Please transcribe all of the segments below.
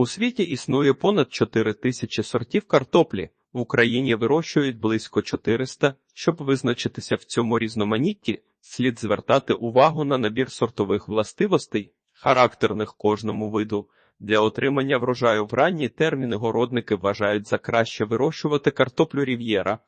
У світі існує понад 4 тисячі сортів картоплі. В Україні вирощують близько 400. Щоб визначитися в цьому різноманітті, слід звертати увагу на набір сортових властивостей, характерних кожному виду. Для отримання врожаю в ранні терміни городники вважають за краще вирощувати картоплю рів'єра.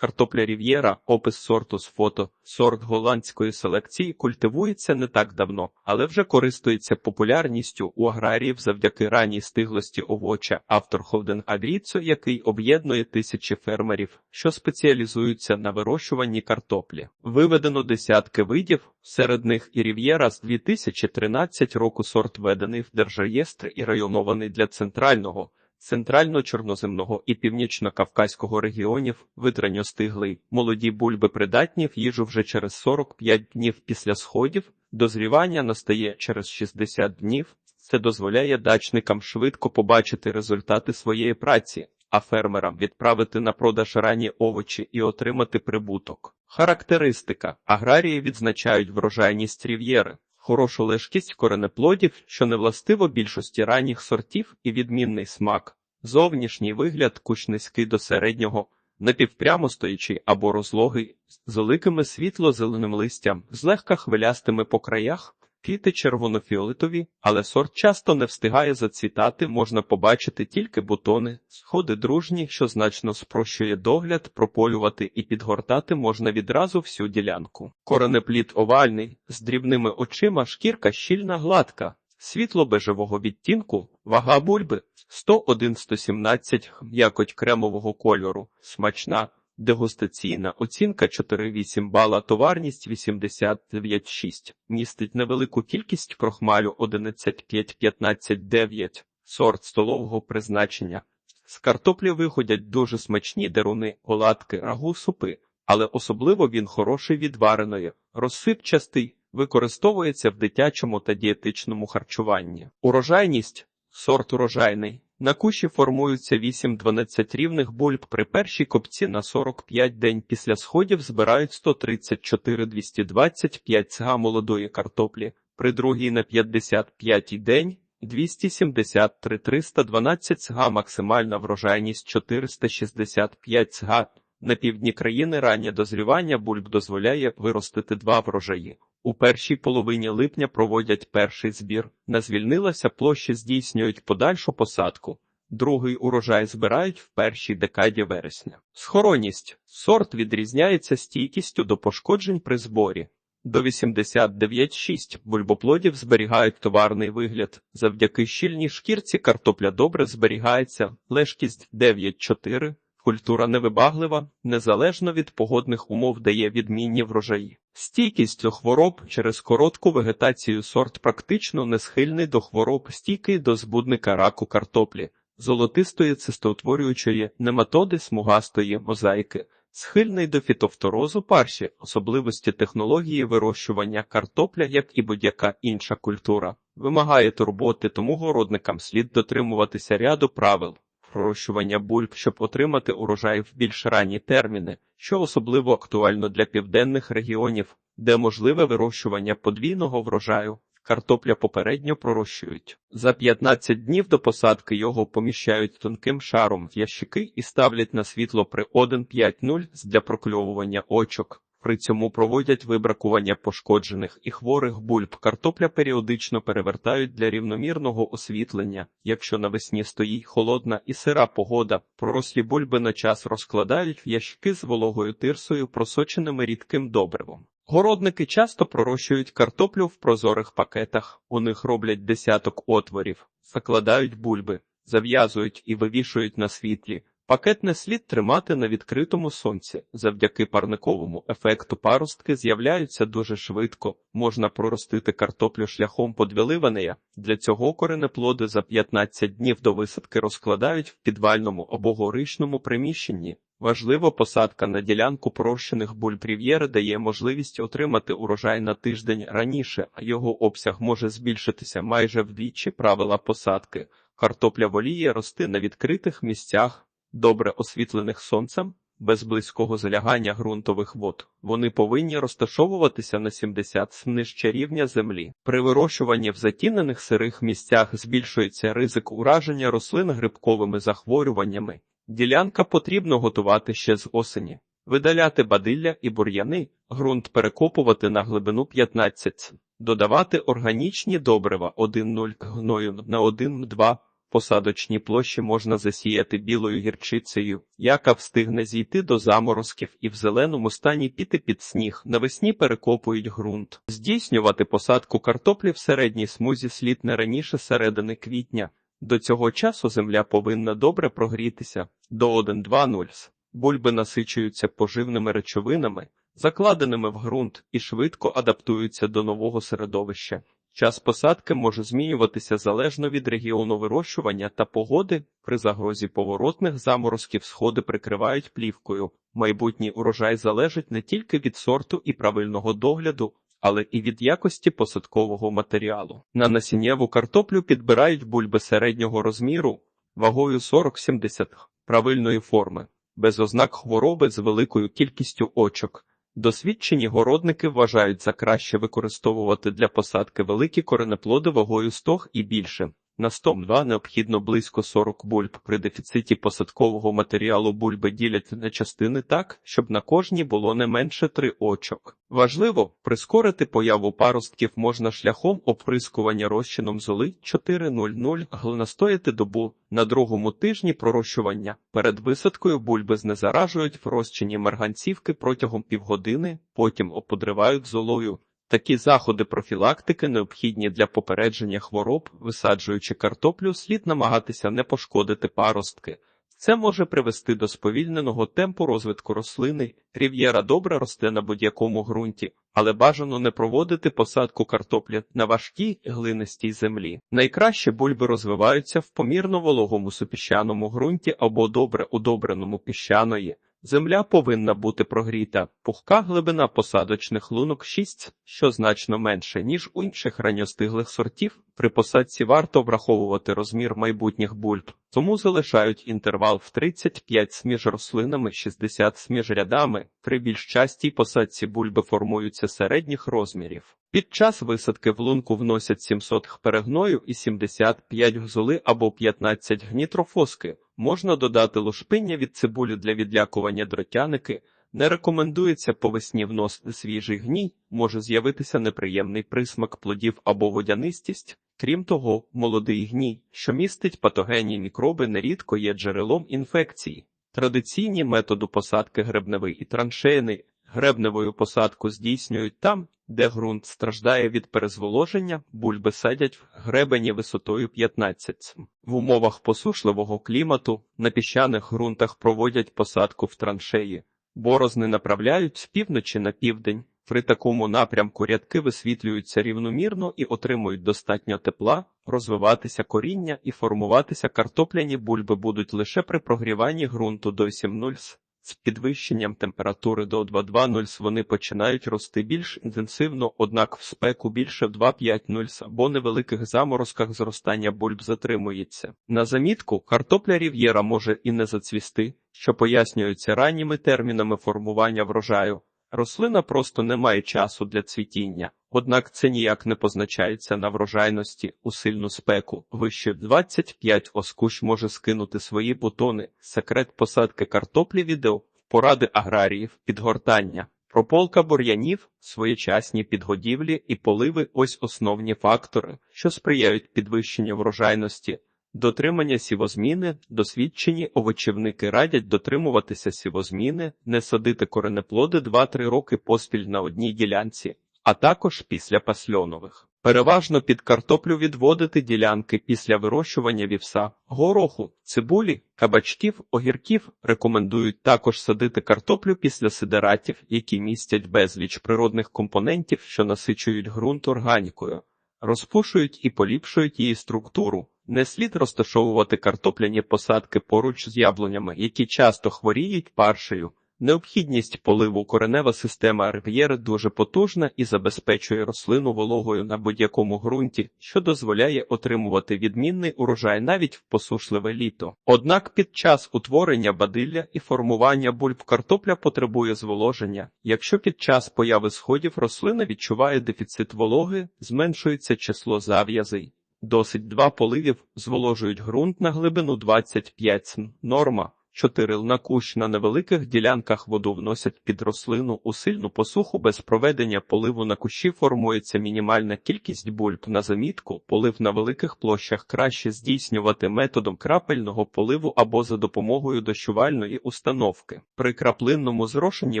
Картопля рів'єра, опис сорту з фото, сорт голландської селекції культивується не так давно, але вже користується популярністю у аграріїв завдяки ранній стиглості овоча. Автор Холден Агріцо, який об'єднує тисячі фермерів, що спеціалізуються на вирощуванні картоплі. Виведено десятки видів, серед них і рів'єра з 2013 року сорт введений в держреєстр і районований для центрального центрально-чорноземного і північно-кавказького регіонів витранньостиглий. Молоді бульби придатні в їжу вже через 45 днів після сходів, дозрівання настає через 60 днів. Це дозволяє дачникам швидко побачити результати своєї праці, а фермерам відправити на продаж ранні овочі і отримати прибуток. Характеристика аграрії відзначають врожайність рів'єри хорошу лежкість коренеплодів, що не властиво більшості ранніх сортів і відмінний смак, зовнішній вигляд кущ низький до середнього, напівпрямо стоячий або розлогий, з великими світло-зеленим листям, злегка хвилястими по краях. Квіти червоно-фіолетові, але сорт часто не встигає зацвітати, можна побачити тільки бутони, сходи дружні, що значно спрощує догляд, прополювати і підгортати можна відразу всю ділянку. Коренеплід овальний, з дрібними очима, шкірка щільна гладка, світло-бежевого відтінку, вага бульби 101-117, якоть кремового кольору, смачна. Дегустаційна оцінка 4,8 бала, товарність 89,6. Містить невелику кількість крохмалю 11,5-15,9. Сорт столового призначення. З картоплі виходять дуже смачні деруни, оладки, рагу, супи, але особливо він хороший відвареної, розсипчастий, використовується в дитячому та дієтичному харчуванні. Урожайність сорт урожайний. На кущі формуються 8-12 рівних бульб. При першій копці на 45 день після сходів збирають 134-225 цга молодої картоплі, при другій на 55 день 273-312 цга, максимальна врожайність 465 цга. На півдні країни раннє дозрівання бульб дозволяє виростити два врожаї. У першій половині липня проводять перший збір. На звільнилася площі здійснюють подальшу посадку. Другий урожай збирають в першій декаді вересня. Схоронність. Сорт відрізняється стійкістю до пошкоджень при зборі. До 89,6 бульбоплодів зберігають товарний вигляд. Завдяки щільній шкірці картопля добре зберігається, лежкість 9,4. Культура невибаглива, незалежно від погодних умов дає відмінні врожаї. Стійкість до хвороб через коротку вегетацію сорт практично не схильний до хвороб, стійкий до збудника раку картоплі, золотистої цистоутворюючої нематоди смугастої мозаїки, схильний до фітофторозу парші, особливості технології вирощування картопля, як і будь-яка інша культура, вимагає турботи, тому городникам слід дотримуватися ряду правил пророщування бульб, щоб отримати урожай в більш ранні терміни, що особливо актуально для південних регіонів, де можливе вирощування подвійного врожаю. Картопля попередньо пророщують. За 15 днів до посадки його поміщають тонким шаром в ящики і ставлять на світло при 1,5-0 для прокльовування очок. При цьому проводять вибракування пошкоджених і хворих бульб. Картопля періодично перевертають для рівномірного освітлення. Якщо навесні стоїть холодна і сира погода, пророслі бульби на час розкладають в ящики з вологою тирсою, просоченими рідким добривом. Городники часто пророщують картоплю в прозорих пакетах, у них роблять десяток отворів, закладають бульби, зав'язують і вивішують на світлі. Пакет не слід тримати на відкритому сонці. Завдяки парниковому ефекту паростки з'являються дуже швидко. Можна проростити картоплю шляхом подвіливання. Для цього коренеплоди за 15 днів до висадки розкладають в підвальному або горичному приміщенні. Важливо, посадка на ділянку прощених бульбрів'єри дає можливість отримати урожай на тиждень раніше, а його обсяг може збільшитися майже вдвічі правила посадки. Картопля воліє рости на відкритих місцях добре освітлених сонцем, без близького залягання ґрунтових вод. Вони повинні розташовуватися на 70 см нижче рівня землі. При вирощуванні в затінених сирих місцях збільшується ризик ураження рослин грибковими захворюваннями. Ділянка потрібно готувати ще з осені. Видаляти бадилля і бур'яни, ґрунт перекопувати на глибину 15 см. Додавати органічні добрива 1,0 гною на 1,2 Посадочні площі можна засіяти білою гірчицею, яка встигне зійти до заморозків і в зеленому стані піти під сніг. Навесні перекопують ґрунт. Здійснювати посадку картоплі в середній смузі слід не раніше середини квітня. До цього часу земля повинна добре прогрітися до 1,2-0. Бульби насичуються поживними речовинами, закладеними в ґрунт, і швидко адаптуються до нового середовища. Час посадки може змінюватися залежно від регіону вирощування та погоди. При загрозі поворотних заморозків сходи прикривають плівкою. Майбутній урожай залежить не тільки від сорту і правильного догляду, але і від якості посадкового матеріалу. На насіннєву картоплю підбирають бульби середнього розміру, вагою 40-70 правильної форми, без ознак хвороби з великою кількістю очок. Досвідчені городники вважають за краще використовувати для посадки великі коренеплоди вагою 100 і більше. На 102 необхідно близько 40 бульб. При дефіциті посадкового матеріалу бульби ділять на частини так, щоб на кожній було не менше 3 очок. Важливо прискорити появу паростків можна шляхом оприскування розчином золи 4.00 гл настояти добу на другому тижні пророщування. Перед висадкою бульби знезаражують в розчині марганцівки протягом півгодини, потім оподривають золою. Такі заходи профілактики необхідні для попередження хвороб, висаджуючи картоплю, слід намагатися не пошкодити паростки. Це може привести до сповільненого темпу розвитку рослини. Рів'єра добре росте на будь-якому ґрунті, але бажано не проводити посадку картоплі на важкій глинистій землі. Найкраще бульби розвиваються в помірно вологому супіщаному ґрунті або добре удобреному піщаної. Земля повинна бути прогріта, пухка глибина посадочних лунок 6, що значно менше, ніж у інших ранньостиглих сортів. При посадці варто враховувати розмір майбутніх бульб, тому залишають інтервал в 35 см між рослинами, 60 см між рядами. При більш частій посадці бульби формуються середніх розмірів. Під час висадки в лунку вносять 700 х перегною і 75 гзоли або 15 гнітрофоски. Можна додати лушпиння від цибулі для відлякування дротяники. Не рекомендується по весні вносити свіжий гній, може з'явитися неприємний присмак плодів або водянистість. Крім того, молодий гній, що містить патогенні мікроби, нерідко є джерелом інфекції. Традиційні методи посадки гребневий і траншейний гребневою посадку здійснюють там, де ґрунт страждає від перезволоження, бульби садять в гребені висотою 15 см. В умовах посушливого клімату на піщаних ґрунтах проводять посадку в траншеї. Борозни направляють з півночі на південь. При такому напрямку рядки висвітлюються рівномірно і отримують достатньо тепла, розвиватися коріння і формуватися картопляні бульби будуть лише при прогріванні ґрунту до 7.0 С. З підвищенням температури до 2.2.0 вони починають рости більш інтенсивно, однак в спеку більше в 2.5.0 або невеликих заморозках зростання бульб затримується. На замітку, картопля рів'єра може і не зацвісти, що пояснюється ранніми термінами формування врожаю. Рослина просто не має часу для цвітіння, однак це ніяк не позначається на врожайності у сильну спеку. Вище 25 оскущ може скинути свої бутони. Секрет посадки картоплі відео, поради аграріїв, підгортання, прополка бур'янів, своєчасні підгодівлі і поливи ось основні фактори, що сприяють підвищенню врожайності. Дотримання сівозміни, досвідчені овочівники радять дотримуватися сівозміни, не садити коренеплоди 2-3 роки поспіль на одній ділянці, а також після пасльонових. Переважно під картоплю відводити ділянки після вирощування вівса, гороху, цибулі, кабачків, огірків рекомендують також садити картоплю після сидератів, які містять безліч природних компонентів, що насичують ґрунт органікою, розпушують і поліпшують її структуру. Не слід розташовувати картопляні посадки поруч з яблунями, які часто хворіють паршею. Необхідність поливу коренева система рев'єри дуже потужна і забезпечує рослину вологою на будь-якому ґрунті, що дозволяє отримувати відмінний урожай навіть в посушливе літо. Однак під час утворення бадилля і формування бульб картопля потребує зволоження. Якщо під час появи сходів рослина відчуває дефіцит вологи, зменшується число зав'язей. Досить два поливів зволожують ґрунт на глибину 25 см. Норма. 4 на кущ на невеликих ділянках воду вносять під рослину у сильну посуху без проведення поливу на кущі формується мінімальна кількість бульб на замітку. Полив на великих площах краще здійснювати методом крапельного поливу або за допомогою дощувальної установки. При краплинному зрошенні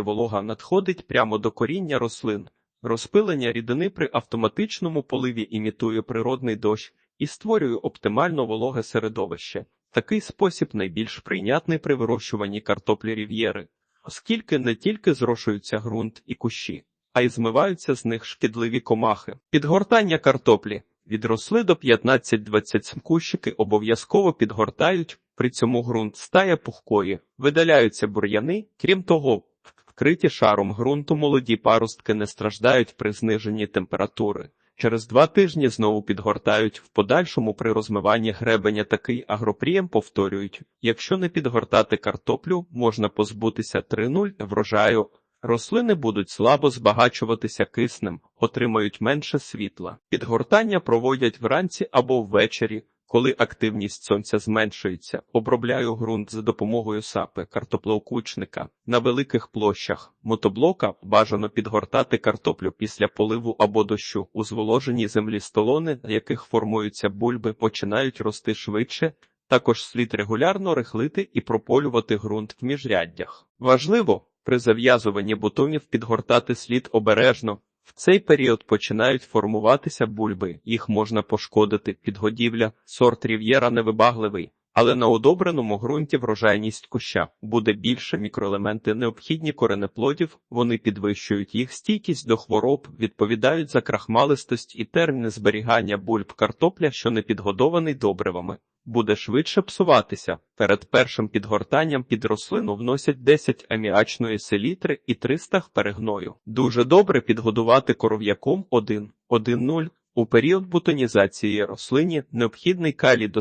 волога надходить прямо до коріння рослин. Розпилення рідини при автоматичному поливі імітує природний дощ і створює оптимально вологе середовище. Такий спосіб найбільш прийнятний при вирощуванні картоплі рів'єри, оскільки не тільки зрошуються ґрунт і кущі, а й змиваються з них шкідливі комахи. Підгортання картоплі від росли до 15-20 кущики обов'язково підгортають, при цьому ґрунт стає пухкої, видаляються бур'яни, крім того, вкриті шаром ґрунту молоді паростки не страждають при зниженні температури. Через два тижні знову підгортають в подальшому при розмиванні гребеня такий агропрієм повторюють. Якщо не підгортати картоплю, можна позбутися 3-0 врожаю. Рослини будуть слабо збагачуватися киснем, отримають менше світла. Підгортання проводять вранці або ввечері. Коли активність сонця зменшується, обробляю ґрунт за допомогою сапи картоплеокучника. На великих площах мотоблока бажано підгортати картоплю після поливу або дощу. У зволоженій землі столони, на яких формуються бульби, починають рости швидше. Також слід регулярно рихлити і прополювати ґрунт в міжряддях. Важливо при зав'язуванні бутонів підгортати слід обережно. В цей період починають формуватися бульби, їх можна пошкодити. Підгодівля, сорт рів'єра невибагливий, але на удобреному ґрунті врожайність куща буде більше мікроелементи необхідні коренеплодів, вони підвищують їх стійкість до хвороб, відповідають за крахмалистость і терміни зберігання бульб картопля, що не підгодований добривами. Буде швидше псуватися. Перед першим підгортанням під рослину вносять 10 аміачної селітри і 300 перегною. Дуже добре підгодувати коров'яком 1,1,0. У період бутонізації рослині необхідний калій до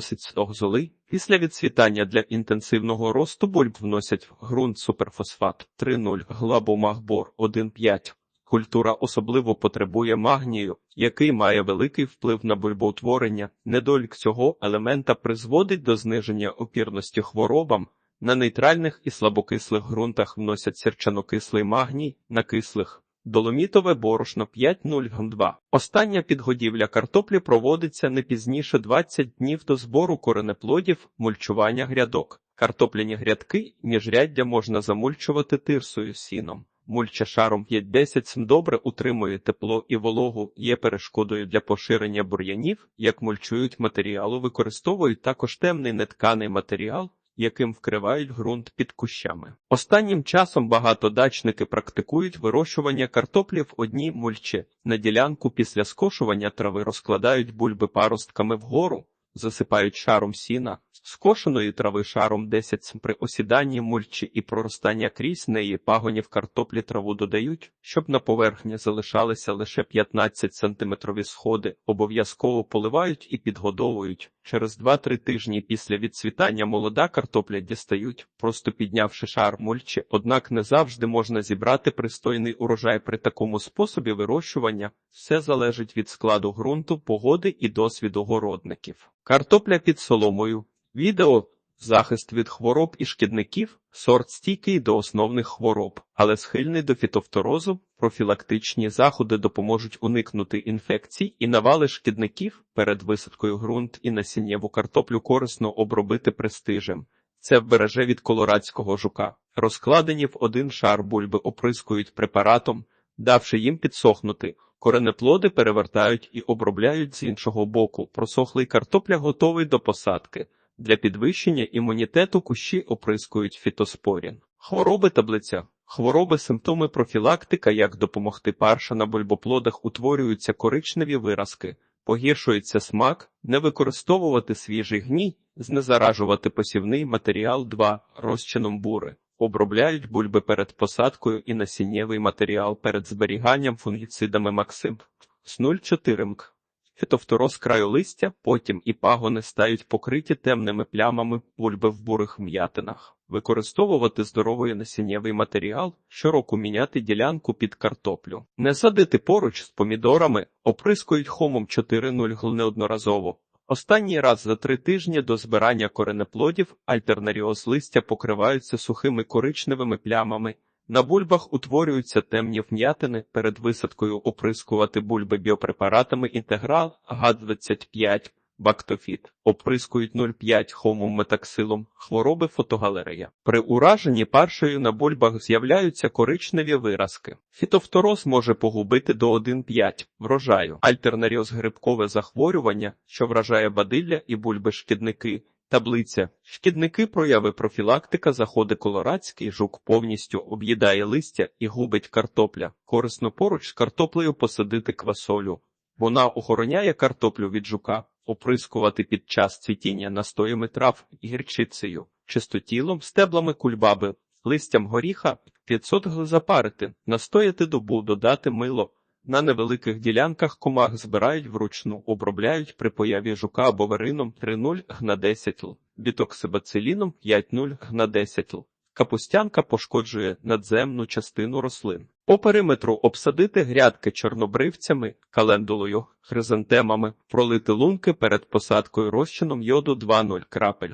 золи. Після відцвітання для інтенсивного росту бульб вносять в ґрунт суперфосфат 3,0, глабомагбор 1,5. Культура особливо потребує магнію, який має великий вплив на бульбоутворення. Недолік цього елемента призводить до зниження опірності хворобам. На нейтральних і слабокислих ґрунтах вносять сірчанокислий магній, на кислих доломітове борошно 5,0 2 Остання підгодівля картоплі проводиться не пізніше 20 днів до збору коренеплодів, мульчування грядок. Картопляні грядки міжряддя можна замульчувати тирсою сіном. Мульча шаром 5-10 см добре утримує тепло і вологу, є перешкодою для поширення бур'янів, як мульчують матеріалу, використовують також темний нетканий матеріал, яким вкривають ґрунт під кущами. Останнім часом багато дачники практикують вирощування картоплі в одній мульчі. На ділянку після скошування трави розкладають бульби паростками вгору, засипають шаром сіна, скошеної трави шаром 10 см при осіданні мульчі і проростання крізь неї пагонів картоплі траву додають, щоб на поверхні залишалися лише 15 сантиметрові сходи, обов'язково поливають і підгодовують. Через 2-3 тижні після відцвітання молода картопля дістають, просто піднявши шар мульчі, однак не завжди можна зібрати пристойний урожай при такому способі вирощування. Все залежить від складу ґрунту, погоди і досвіду городників. Картопля під соломою. Відео захист від хвороб і шкідників, сорт стійкий до основних хвороб, але схильний до фітофторозу, профілактичні заходи допоможуть уникнути інфекцій і навали шкідників перед висадкою ґрунт і насіннєву картоплю корисно обробити престижем. Це вбереже від колорадського жука. Розкладені в один шар бульби оприскують препаратом, давши їм підсохнути. Коренеплоди перевертають і обробляють з іншого боку. Просохлий картопля готовий до посадки. Для підвищення імунітету кущі оприскують фітоспорін. Хвороби таблиця. Хвороби, симптоми профілактика, як допомогти парша на бульбоплодах утворюються коричневі виразки, погіршується смак, не використовувати свіжий гній, знезаражувати посівний матеріал 2 розчином бури. Обробляють бульби перед посадкою і насіннєвий матеріал перед зберіганням фунгіцидами Максим. З 0,4 МК. Фітофтороз краю листя, потім і пагони стають покриті темними плямами бульби в бурих м'ятинах. Використовувати здоровий насіннєвий матеріал, щороку міняти ділянку під картоплю. Не садити поруч з помідорами, оприскують хомом 4.0 гл неодноразово. Останній раз за три тижні до збирання коренеплодів альтернаріоз листя покриваються сухими коричневими плямами. На бульбах утворюються темні вм'ятини. Перед висадкою оприскувати бульби біопрепаратами інтеграл ГАД-25, бактофіт, оприскують 0,5 хомом метаксилом, хвороби фотогалерея. При ураженні паршею на бульбах з'являються коричневі виразки. Фітофтороз може погубити до 1,5 врожаю. Альтернаріоз грибкове захворювання, що вражає бадилля і бульби шкідники. Таблиця. Шкідники прояви профілактика заходи колорадський жук повністю об'їдає листя і губить картопля. Корисно поруч з картоплею посадити квасолю. Вона охороняє картоплю від жука, оприскувати під час цвітіння настоями трав гірчицею, чистотілом, стеблами кульбаби, листям горіха 500 гл запарити, настояти добу, додати мило. На невеликих ділянках комах збирають вручну, обробляють при появі жука або верином 3,0 гна 10 л, бітоксибациліном 5,0 гна 10 л. Капустянка пошкоджує надземну частину рослин. По периметру обсадити грядки чорнобривцями, календулою, хризантемами, пролити лунки перед посадкою розчином йоду 2,0 крапель.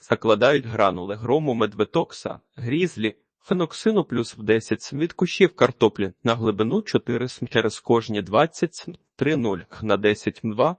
Закладають гранули грому медветокса, грізлі, феноксину плюс в 10 см від кущів картоплі на глибину 4 см через кожні 20 см 3,0 на 10 м2.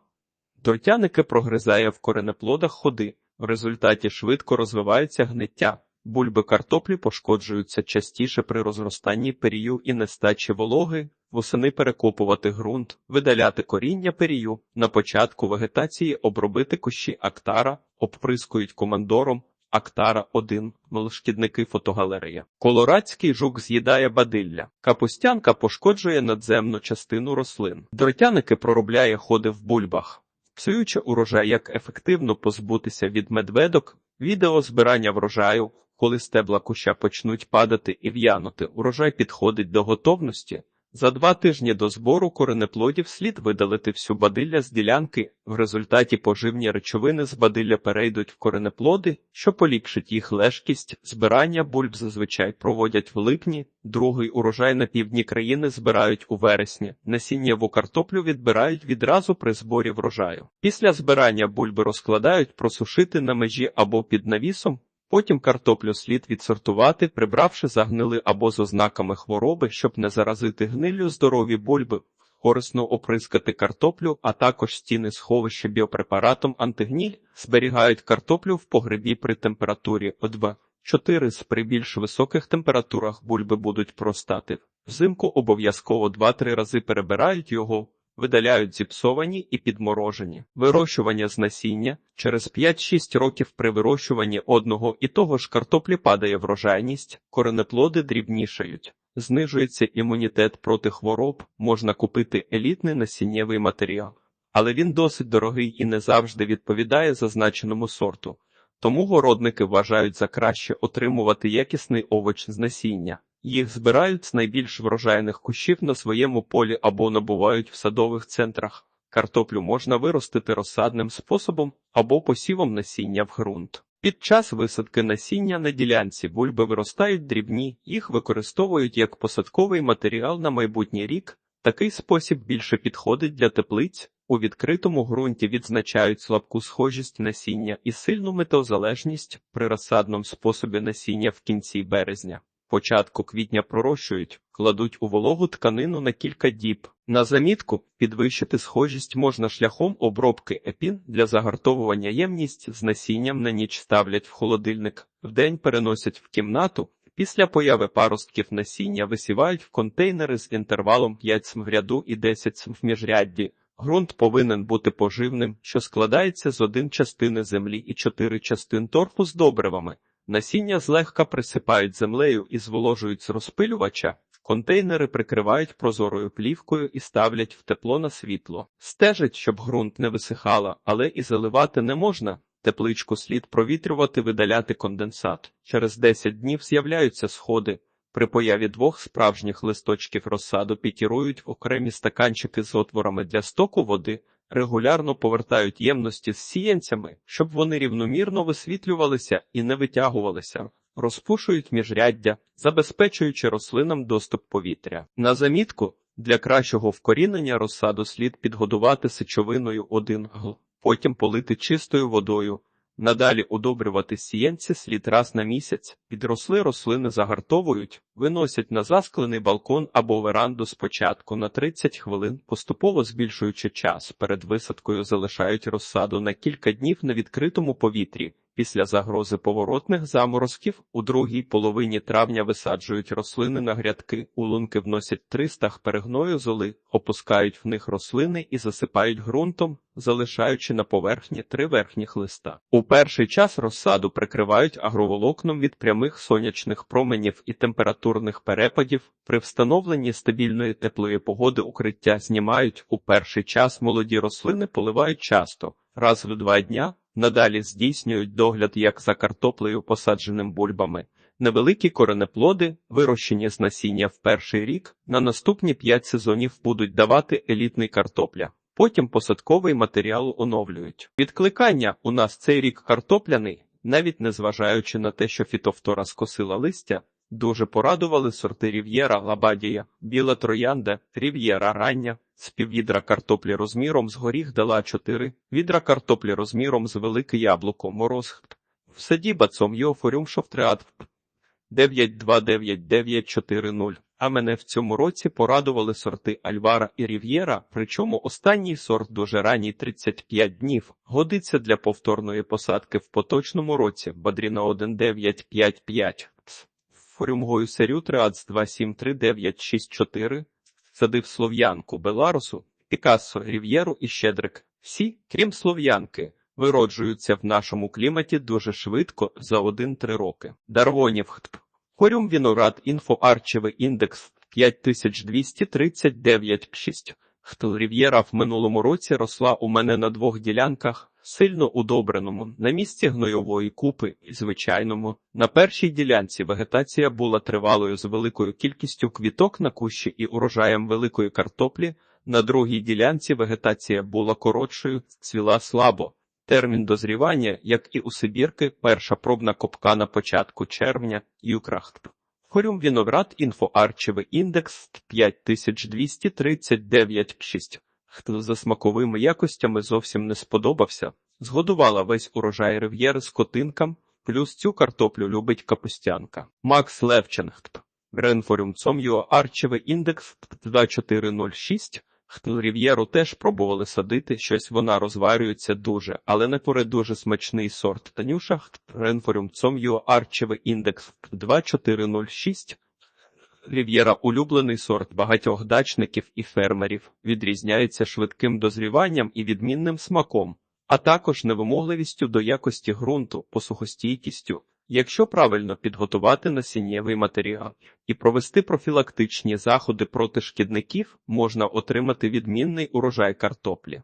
Дротяники прогризає в коренеплодах ходи. В результаті швидко розвивається гниття. Бульби картоплі пошкоджуються частіше при розростанні перію і нестачі вологи, восени перекопувати ґрунт, видаляти коріння перію, на початку вегетації обробити кущі актара, обприскують командором, актара 1, шкідники фотогалерея. Колорадський жук з'їдає бадилля. Капустянка пошкоджує надземну частину рослин. Дротяники проробляє ходи в бульбах. Псуючи урожай, як ефективно позбутися від медведок, відео збирання врожаю, коли стебла куща почнуть падати і в'янути, урожай підходить до готовності. За два тижні до збору коренеплодів слід видалити всю бадилля з ділянки, в результаті поживні речовини з бадилля перейдуть в коренеплоди, що поліпшить їх лежкість. Збирання бульб зазвичай проводять в липні, другий урожай на півдні країни збирають у вересні, насіннєву картоплю відбирають відразу при зборі врожаю. Після збирання бульби розкладають просушити на межі або під навісом, Потім картоплю слід відсортувати, прибравши загнили або з ознаками хвороби, щоб не заразити гниллю здорові бульби, корисно оприскати картоплю, а також стіни сховища біопрепаратом антигніль, зберігають картоплю в погребі при температурі О2. 4 при більш високих температурах бульби будуть простати. Взимку обов'язково 2-3 рази перебирають його, видаляють зіпсовані і підморожені. Вирощування з насіння через 5-6 років при вирощуванні одного і того ж картоплі падає врожайність, коренеплоди дрібнішають. Знижується імунітет проти хвороб, можна купити елітний насіннєвий матеріал, але він досить дорогий і не завжди відповідає зазначеному сорту. Тому городники вважають за краще отримувати якісний овоч з насіння. Їх збирають з найбільш врожайних кущів на своєму полі або набувають в садових центрах. Картоплю можна виростити розсадним способом або посівом насіння в ґрунт. Під час висадки насіння на ділянці бульби виростають дрібні, їх використовують як посадковий матеріал на майбутній рік. Такий спосіб більше підходить для теплиць. У відкритому ґрунті відзначають слабку схожість насіння і сильну метеозалежність при розсадному способі насіння в кінці березня початку квітня пророщують, кладуть у вологу тканину на кілька діб. На замітку підвищити схожість можна шляхом обробки епін для загартовування ємність з насінням на ніч ставлять в холодильник, вдень переносять в кімнату. Після появи паростків насіння висівають в контейнери з інтервалом 5 см в ряду і 10 см в міжрядді. Ґрунт повинен бути поживним, що складається з один частини землі і чотири частин торфу з добривами. Насіння злегка присипають землею і зволожують з розпилювача, контейнери прикривають прозорою плівкою і ставлять в тепло на світло. Стежать, щоб ґрунт не висихало, але і заливати не можна. Тепличку слід провітрювати, видаляти конденсат. Через 10 днів з'являються сходи. При появі двох справжніх листочків розсаду пікірують в окремі стаканчики з отворами для стоку води, регулярно повертають ємності з сіянцями, щоб вони рівномірно висвітлювалися і не витягувалися. Розпушують міжряддя, забезпечуючи рослинам доступ повітря. На замітку, для кращого вкорінення розсаду слід підгодувати сечовиною один гл, потім полити чистою водою. Надалі удобрювати сіянці слід раз на місяць. Підросли рослини загартовують, виносять на засклений балкон або веранду спочатку на 30 хвилин, поступово збільшуючи час. Перед висадкою залишають розсаду на кілька днів на відкритому повітрі. Після загрози поворотних заморозків у другій половині травня висаджують рослини на грядки, у лунки вносять 300 перегною золи, опускають в них рослини і засипають ґрунтом, залишаючи на поверхні три верхніх листа. У перший час розсаду прикривають агроволокном від прямих сонячних променів і температурних перепадів. При встановленні стабільної теплої погоди укриття знімають. У перший час молоді рослини поливають часто, раз в два дня. Надалі здійснюють догляд як за картоплею, посадженим бульбами. Невеликі коренеплоди, вирощені з насіння в перший рік, на наступні п'ять сезонів будуть давати елітний картопля. Потім посадковий матеріал оновлюють. Відкликання у нас цей рік картопляний, навіть незважаючи на те, що фітофтора скосила листя, дуже порадували сорти Рів'єра Лабадія, Біла Троянда, Рів'єра Рання, з піввідра картоплі розміром з горіх дала 4, відра картоплі розміром з велике яблуко, мороз. В саді бацом Йофорюм Шофтреат 929940. А мене в цьому році порадували сорти Альвара і Рів'єра, причому останній сорт дуже ранній 35 днів, годиться для повторної посадки в поточному році, Бадріна 1955. Форюмгою серю Триац 273964, садив Слов'янку, Беларусу, Пікассо, Рів'єру і Щедрик. Всі, крім Слов'янки, вироджуються в нашому кліматі дуже швидко за 1-3 роки. Дарвонів Хорюм Віноград Інфо Арчевий індекс 5239,6. Хтл Рів'єра в минулому році росла у мене на двох ділянках, сильно удобреному, на місці гнойової купи і звичайному. На першій ділянці вегетація була тривалою з великою кількістю квіток на кущі і урожаєм великої картоплі. На другій ділянці вегетація була коротшою, цвіла слабо. Термін дозрівання, як і у Сибірки, перша пробна копка на початку червня, Юкрахт. Хорюм Віноград Інфо Арчевий індекс 5239,6. Хто за смаковими якостями зовсім не сподобався. Згодувала весь урожай рив'єри з котинкам, плюс цю картоплю любить капустянка. Макс Левченхт. Гренфорюм Цом'юа Арчевий індекс 2406. Хтл Рів'єру теж пробували садити, щось вона розварюється дуже, але не поре дуже смачний сорт. Танюша Ренфорюм Цом'юа Арчевий індекс 2406. Рів'єра улюблений сорт багатьох дачників і фермерів, відрізняється швидким дозріванням і відмінним смаком, а також невимогливістю до якості ґрунту, посухостійкістю. Якщо правильно підготувати насіннєвий матеріал і провести профілактичні заходи проти шкідників, можна отримати відмінний урожай картоплі.